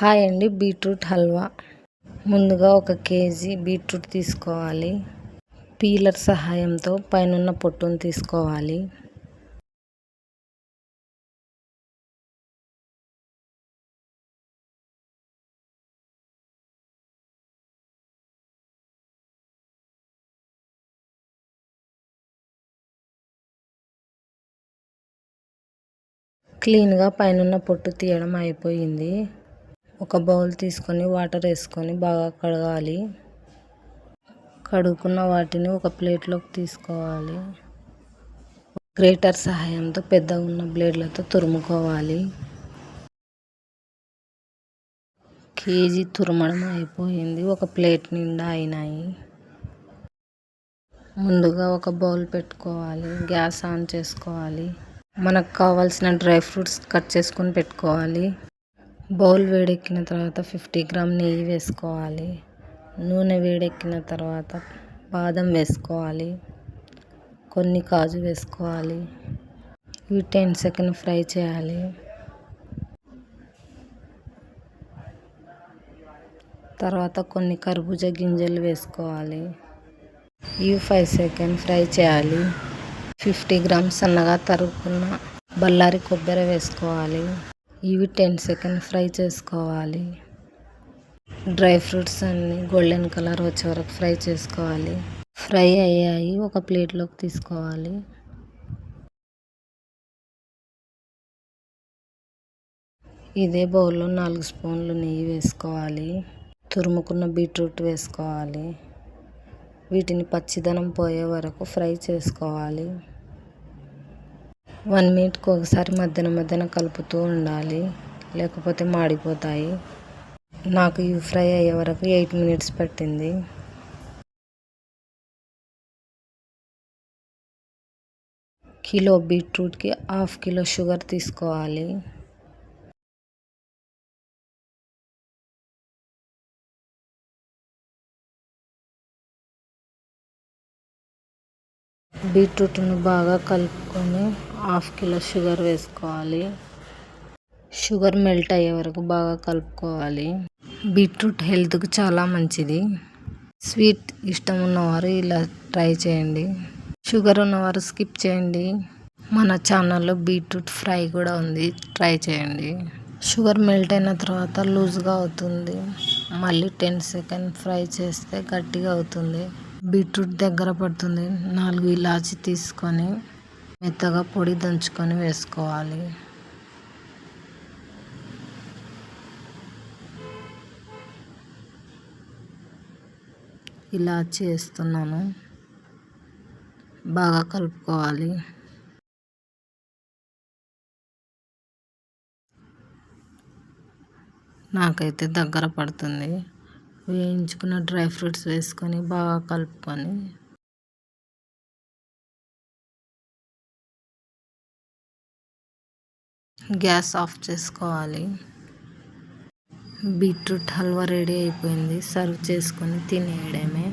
Hi అండి beetroot halwa. ముందుగా ఒక కేజీ బీట్రూట్ తీసుకోవాలి. పీలర్ సహాయంతో పైన పొట్టును తీసుకోవాలి. క్లీన్గా పైన పొట్టు తీయడం అయిపోయింది. ఒక బౌల్ తీసుకొని వాటర్ వేసుకొని బాగా కడగాలి. కడుక్కున్న వాటిని ఒక ప్లేట్లోకి తీసుకోవాలి. గ్రేటర్ సహాయంతో పెద్దగా ఉన్న బ్లేడ్లతో తురుముకోవాలి. కేజీ తురమడం అయిపోయింది. ఒక ప్లేట్ నిండా అయినాయి. ముందుగా ఒక బౌల్ పెట్టుకోవాలి. గ్యాస్ ఆన్ చేసుకోవాలి. మనకు కావాల్సిన డ్రై ఫ్రూట్స్ కట్ చేసుకొని పెట్టుకోవాలి. బౌల్ వేడెక్కిన తర్వాత ఫిఫ్టీ గ్రామ్ నెయ్యి వేసుకోవాలి. నూనె వేడెక్కిన తర్వాత బాదం వేసుకోవాలి. కొన్ని కాజు వేసుకోవాలి. ఇవి టెన్ సెకండ్ ఫ్రై చేయాలి. తర్వాత కొన్ని కర్బూజా గింజలు వేసుకోవాలి. ఇవి ఫైవ్ సెకండ్ ఫ్రై చేయాలి. ఫిఫ్టీ గ్రామ్స్ సన్నగా తరుగుకున్న బల్లారి కొబ్బరి వేసుకోవాలి. ఇవి టెన్ సెకండ్ ఫ్రై చేసుకోవాలి. డ్రై ఫ్రూట్స్ అన్నీ గోల్డెన్ కలర్ వచ్చే వరకు ఫ్రై చేసుకోవాలి. ఫ్రై అయ్యాయి ఒక ప్లేట్లోకి తీసుకోవాలి. ఇదే బౌల్లో నాలుగు స్పూన్లు నెయ్యి వేసుకోవాలి. తురుముకున్న బీట్రూట్ వేసుకోవాలి. వీటిని పచ్చిదనం పోయే వరకు ఫ్రై చేసుకోవాలి. వన్ మినిట్కి ఒకసారి మధ్యన మధ్యన కలుపుతూ ఉండాలి. లేకపోతే మాడిపోతాయి. నాకు ఇవి ఫ్రై అయ్యే వరకు ఎయిట్ మినిట్స్ పట్టింది. కిలో బీట్రూట్కి హాఫ్ కిలో షుగర్ తీసుకోవాలి. బీట్రూట్ను బాగా కలుపుకొని హాఫ్ కిలో షుగర్ వేసుకోవాలి. షుగర్ మెల్ట్ అయ్యే వరకు బాగా కలుపుకోవాలి. బీట్రూట్ హెల్త్కి చాలా మంచిది. స్వీట్ ఇష్టం ఉన్నవారు ఇలా ట్రై చేయండి. షుగర్ ఉన్నవారు స్కిప్ చేయండి. మన ఛానల్లో బీట్రూట్ ఫ్రై కూడా ఉంది. ట్రై చేయండి. షుగర్ మెల్ట్ అయిన తర్వాత లూజ్గా అవుతుంది. మళ్ళీ టెన్ సెకండ్ ఫ్రై చేస్తే గట్టిగా అవుతుంది. బీట్రూట్ దగ్గర పడుతుంది. నాలుగు ఇలాచి తీసుకొని మెత్తగా పొడి దంచుకొని వేసుకోవాలి. ఇలా చేస్తున్నాను. బాగా కలుపుకోవాలి. నాకైతే దగ్గర పడుతుంది. వేయించుకున్న డ్రై ఫ్రూట్స్ వేసుకొని బాగా కలుపుకొని గ్యాస్ ఆఫ్ చేసుకోవాలి. బీట్రూట్ హల్వా రెడీ అయిపోయింది. సర్వ్ చేసుకొని తినేయడమే.